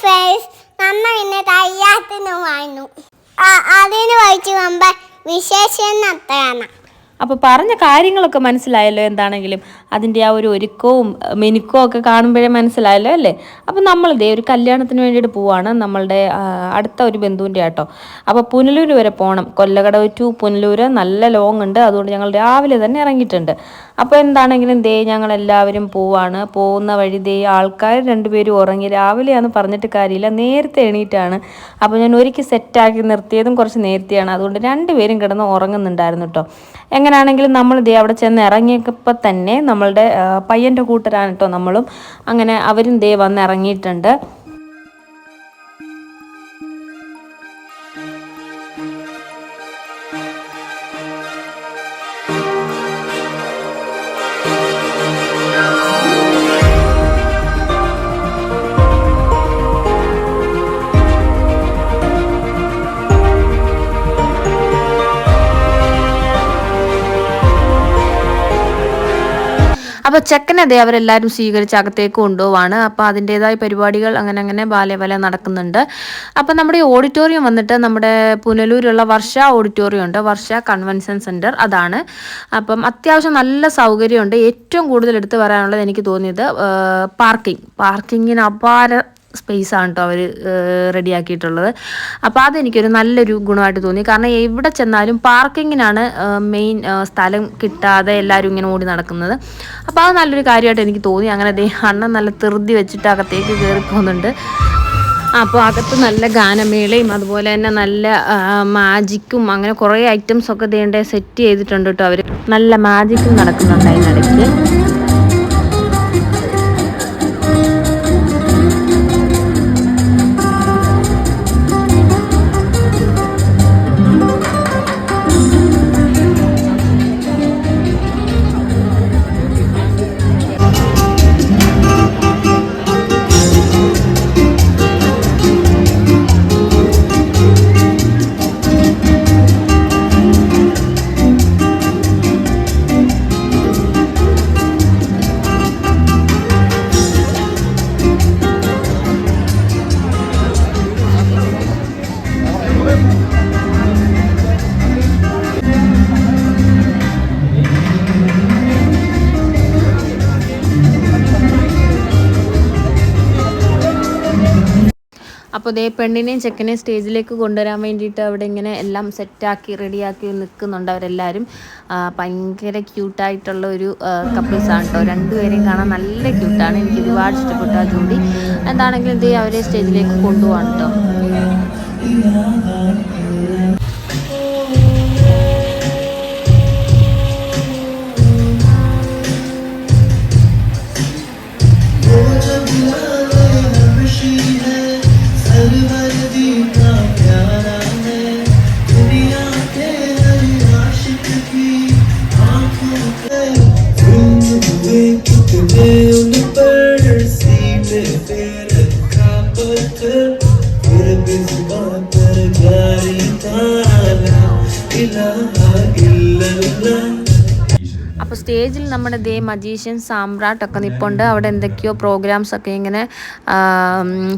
Face നമ്മ ഇന്ന് തയ്യാത്തിന് വാങ്ങു അതിന് വായിച്ചു മുമ്പ് വിശേഷം നടത്തുകയാണ് അപ്പോൾ പറഞ്ഞ കാര്യങ്ങളൊക്കെ മനസ്സിലായല്ലോ എന്താണെങ്കിലും. അതിന്റെ ആ ഒരു ഒരുക്കവും മെനുക്കവും ഒക്കെ കാണുമ്പോഴേ മനസ്സിലായല്ലോ അല്ലേ? അപ്പം നമ്മളിതേ ഒരു കല്യാണത്തിന് വേണ്ടിയിട്ട് പോവാണ് നമ്മളുടെ അടുത്ത ഒരു ബന്ധുവിന്റെ ആട്ടോ. അപ്പോൾ പുനലൂർ വരെ പോകണം. കൊല്ലകടവ് ടു പുനലൂർ നല്ല ലോങ് ഉണ്ട്. അതുകൊണ്ട് ഞങ്ങൾ രാവിലെ തന്നെ ഇറങ്ങിയിട്ടുണ്ട്. അപ്പോൾ എന്താണെങ്കിലും ദേ ഞങ്ങൾ എല്ലാവരും പോവാണ്. പോകുന്ന വഴി ദേ ആൾക്കാർ രണ്ടുപേരും ഉറങ്ങി രാവിലെയാന്ന് പറഞ്ഞിട്ട് കാര്യമില്ല. നേരത്തെ എണീറ്റാണ്. അപ്പോൾ ഞാൻ ഒരിക്കൽ സെറ്റാക്കി നിർത്തിയതും കുറച്ച് നേരത്തെയാണ്. അതുകൊണ്ട് രണ്ടുപേരും കിടന്ന് ഉറങ്ങുന്നുണ്ടായിരുന്നു കേട്ടോ. എങ്ങനെയാണെങ്കിലും നമ്മൾ ദേ അവിടെ ചെന്ന് ഇറങ്ങിയപ്പോൾ തന്നെ നമ്മളുടെ പയ്യന്റെ കൂട്ടരാണ് കേട്ടോ നമ്മളും. അങ്ങനെ അവരും ദേ വന്ന് അപ്പോൾ ചെക്കനതെ ദേ അവരെല്ലാവരും സ്വീകരിച്ച് അകത്തേക്ക് കൊണ്ടുപോവാണ്. അപ്പോൾ അതിന്റേതായ പരിപാടികൾ അങ്ങനെ അങ്ങനെ ബാല്യവല നടക്കുന്നുണ്ട്. അപ്പോൾ നമ്മുടെ ഓഡിറ്റോറിയം വന്നിട്ട് നമ്മുടെ പുനലൂരുള്ള വർഷ ഓഡിറ്റോറിയം ഉണ്ട്. വർഷ കൺവെൻഷൻ സെന്റർ അതാണ്. അപ്പം അത്യാവശ്യം നല്ല സൗകര്യമുണ്ട്. ഏറ്റവും കൂടുതൽ എടുത്തു പറയാനുള്ളത് എനിക്ക് തോന്നിയത് പാർക്കിംഗ്. പാർക്കിങ്ങിന് അപാര സ്പേസ് ആണ് കേട്ടോ അവർ റെഡിയാക്കിയിട്ടുള്ളത്. അപ്പോൾ അതെനിക്കൊരു നല്ലൊരു ഗുണമായിട്ട് തോന്നി. കാരണം എവിടെ ചെന്നാലും പാർക്കിങ്ങിനാണ് മെയിൻ സ്ഥലം കിട്ടാതെ എല്ലാവരും ഇങ്ങനെ ഓടി നടക്കുന്നത്. അപ്പോൾ അത് നല്ലൊരു കാര്യമായിട്ട് എനിക്ക് തോന്നി. അങ്ങനെ ദേ അണ്ണൻ നല്ല തൃതി വെച്ചിട്ട് അകത്തേക്ക് കയറി പോകുന്നുണ്ട്. അപ്പോൾ അകത്ത് നല്ല ഗാനമേളയും അതുപോലെ തന്നെ നല്ല മാജിക്കും അങ്ങനെ കുറേ ഐറ്റംസ് ഒക്കെ ദേണ്ട സെറ്റ് ചെയ്തിട്ടുണ്ട് കേട്ടോ അവർ നല്ല മാജിക്കും നടക്കുന്നുണ്ട് അതിനിടയ്ക്ക്. അപ്പോൾ ദേ പെണ്ണിനെയും ചെക്കനെയും സ്റ്റേജിലേക്ക് കൊണ്ടുവരാൻ വേണ്ടിയിട്ട് അവിടെ ഇങ്ങനെ എല്ലാം സെറ്റാക്കി റെഡിയാക്കി നിൽക്കുന്നുണ്ട് അവരെല്ലാവരും. ഭയങ്കര ക്യൂട്ടായിട്ടുള്ള ഒരു കപ്പിൾസാണ് കേട്ടോ രണ്ടുപേരെയും കാണാൻ നല്ല ക്യൂട്ടാണ് എനിക്ക് ഒരുപാട് ഇഷ്ടപ്പെട്ടു ആ ജോഡി. എന്താണെങ്കിലും ദേ അവരെ സ്റ്റേജിലേക്ക് കൊണ്ടുപോകാണ് കേട്ടോ അപ്പോൾ സ്റ്റേജിൽ നമ്മുടെ ദേ മജീഷ്യൻ സാമ്രാട്ട് ഒക്കെ നിപ്പുണ്ട്. അവിടെ എന്തൊക്കെയോ പ്രോഗ്രാംസ് ഒക്കെ ഇങ്ങനെ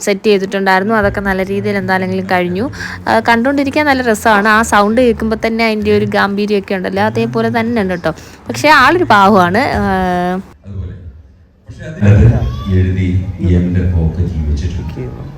സെറ്റ് ചെയ്തിട്ടുണ്ടായിരുന്നു. അതൊക്കെ നല്ല രീതിയിൽ എന്താണെങ്കിലും കഴിഞ്ഞു. കണ്ടുകൊണ്ടിരിക്കാൻ നല്ല രസമാണ്. ആ സൗണ്ട് കേൾക്കുമ്പോൾ തന്നെ അതിന്റെ ഒരു ഗാംഭീര്യമൊക്കെ ഉണ്ടല്ലോ. അതേപോലെ തന്നെ ഉണ്ട് കേട്ടോ. പക്ഷേ ആളൊരു പാവമാണ്. എഴുതി എന്റെ പോക്കറ്റിൽ വെച്ചിട്ടുണ്ട്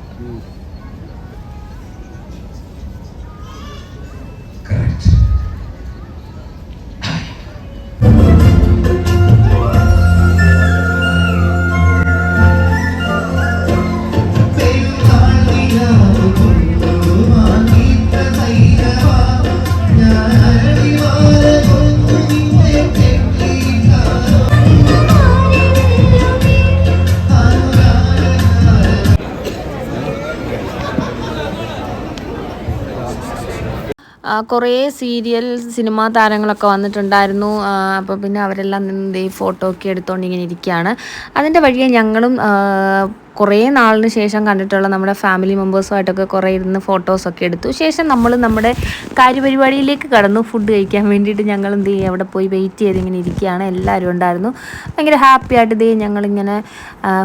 കുറേ സീരിയൽ സിനിമാ താരങ്ങളൊക്കെ വന്നിട്ടുണ്ടായിരുന്നു. അപ്പോൾ പിന്നെ അവരെല്ലാം നിന്ന് ഈ ഫോട്ടോ ഒക്കെ എടുത്തുകൊണ്ട് ഇങ്ങനെ ഇരിക്കുകയാണ് അതിന്റെ വഴിയെ ഞങ്ങളും കുറേ നാളിന് ശേഷം കണ്ടിട്ടുള്ള നമ്മുടെ ഫാമിലി മെമ്പേഴ്സുമായിട്ടൊക്കെ കുറേ ഇരുന്ന് ഫോട്ടോസൊക്കെ എടുത്തു. ശേഷം നമ്മൾ നമ്മുടെ കാര്യപരിപാടിയിലേക്ക് കടന്നു. ഫുഡ് കഴിക്കാൻ വേണ്ടിയിട്ട് ഞങ്ങൾ എന്ത് ചെയ്യും അവിടെ പോയി വെയിറ്റ് ചെയ്ത് ഇങ്ങനെ ഇരിക്കുകയാണ്. എല്ലാവരും ഉണ്ടായിരുന്നു. ഭയങ്കര ഹാപ്പി ആയിട്ട് ഇതേ ഞങ്ങളിങ്ങനെ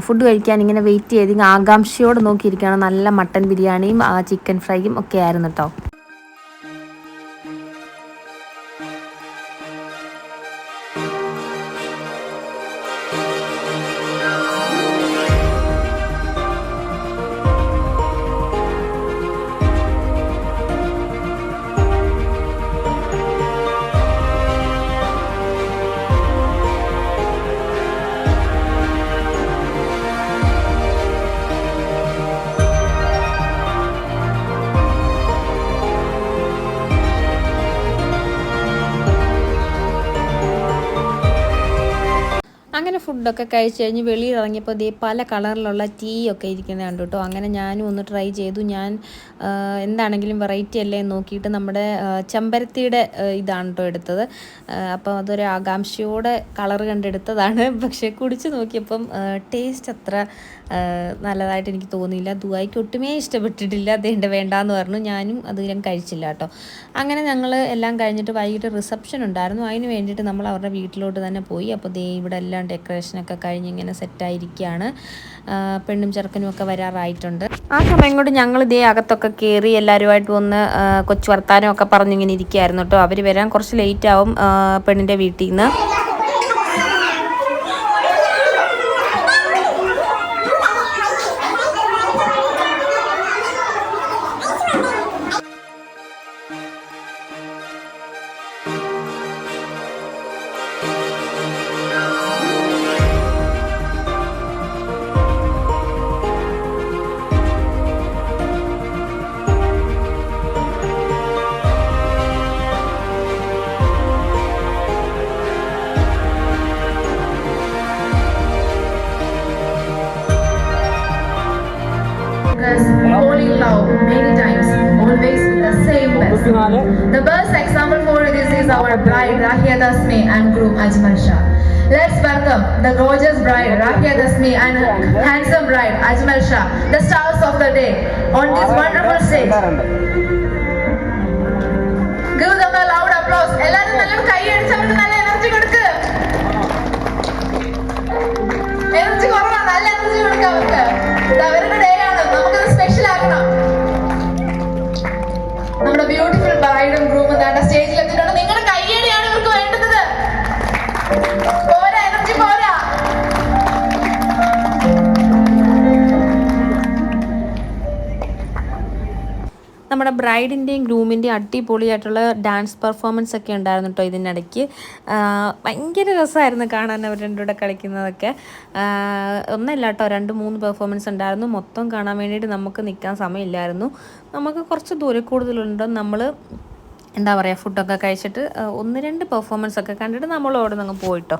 ഫുഡ് കഴിക്കാൻ ഇങ്ങനെ വെയിറ്റ് ചെയ്ത് ഇങ്ങനെ ആകാംക്ഷയോട് നോക്കിയിരിക്കുകയാണ്. നല്ല മട്ടൻ ബിരിയാണിയും ചിക്കൻ ഫ്രൈയും ഒക്കെ ആയിരുന്നു കേട്ടോ അങ്ങനെ ഫുഡൊക്കെ കഴിച്ച് കഴിഞ്ഞ് വെളിയിൽ ഇറങ്ങിയപ്പോൾ ദേ പല കളറിലുള്ള ടീ ഒക്കെ ഇരിക്കുന്നത് കണ്ടു കേട്ടോ അങ്ങനെ ഞാനും ഒന്ന് ട്രൈ ചെയ്തു. ഞാൻ എന്താണെങ്കിലും വെറൈറ്റി അല്ലേ നോക്കിയിട്ട് നമ്മുടെ ചെമ്പരത്തിയുടെ ഇതാണ് കേട്ടോ എടുത്തത്. അപ്പോൾ അതൊരു ആകാംക്ഷയോടെ കളർ കണ്ടെടുത്തതാണ്. പക്ഷേ കുടിച്ച് നോക്കിയപ്പം ടേസ്റ്റ് അത്ര നല്ലതായിട്ട് എനിക്ക് തോന്നിയില്ല. ദുബായിക്ക് ഒട്ടുമേ ഇഷ്ടപ്പെട്ടിട്ടില്ല. അതേണ്ട വേണ്ടാന്ന് പറഞ്ഞു. ഞാനും അത് ഞാൻ കഴിച്ചില്ല കേട്ടോ അങ്ങനെ ഞങ്ങൾ എല്ലാം കഴിഞ്ഞിട്ട് വൈകിട്ട് റിസപ്ഷൻ ഉണ്ടായിരുന്നു. അതിന് വേണ്ടിയിട്ട് നമ്മൾ അവരുടെ വീട്ടിലോട്ട് തന്നെ പോയി. അപ്പോൾ ദേ ഇവിടെ എല്ലാം ഡെക്കറേഷനൊക്കെ കഴിഞ്ഞ് ഇങ്ങനെ സെറ്റായിരിക്കുകയാണ് പെണ്ണും ചെറുക്കനും ഒക്കെ വരാറായിട്ടുണ്ട്. ആ സമയം കൊണ്ട് ഞങ്ങൾ ഇതേ അകത്തൊക്കെ കയറി എല്ലാവരുമായിട്ട് ഒന്ന് ആ, കൊച്ചു വർത്താനമൊക്കെ പറഞ്ഞിങ്ങനെ ഇരിക്കുകയായിരുന്നു കേട്ടോ. അവർ വരാൻ കുറച്ച് ലേറ്റ് ആവും പെണ്ണിന്റെ വീട്ടിൽ നിന്ന്. person. The best example for this is our bride Rahia Dasmi and groom Ajmal Shah. Let's welcome the gorgeous bride Rahia Dasmi and handsome bride Ajmal Shah, the stars of the day, on this wonderful stage. Give them a loud applause. എല്ലാവരും നല്ല കൈ അടിച്ച് അവർക്ക് നല്ല നമ്മുടെ ബ്രൈഡിന്റെയും ഗ്രൂമിന്റെയും അടിപൊളിയായിട്ടുള്ള dance performance ഒക്കെ ഉണ്ടായിരുന്നു കേട്ടോ ഇതിനിടയ്ക്ക്. ഭയങ്കര രസമായിരുന്നു കാണാൻ അവർ രണ്ടും കൂടെ കളിക്കുന്നതൊക്കെ. ഒന്നല്ല കേട്ടോ രണ്ട് മൂന്ന് പെർഫോമൻസ് ഉണ്ടായിരുന്നു. മൊത്തം കാണാൻ വേണ്ടിയിട്ട് നമുക്ക് നിൽക്കാൻ സമയമില്ലായിരുന്നു. നമുക്ക് കുറച്ച് ദൂരെ കൂടുതലുണ്ട്? നമ്മൾ എന്താ പറയുക ഫുഡൊക്കെ കഴിച്ചിട്ട് ഒന്ന് രണ്ട് പെർഫോമൻസ് ഒക്കെ കണ്ടിട്ട് നമ്മൾ അവിടെ നിന്ന് പോയിട്ടോ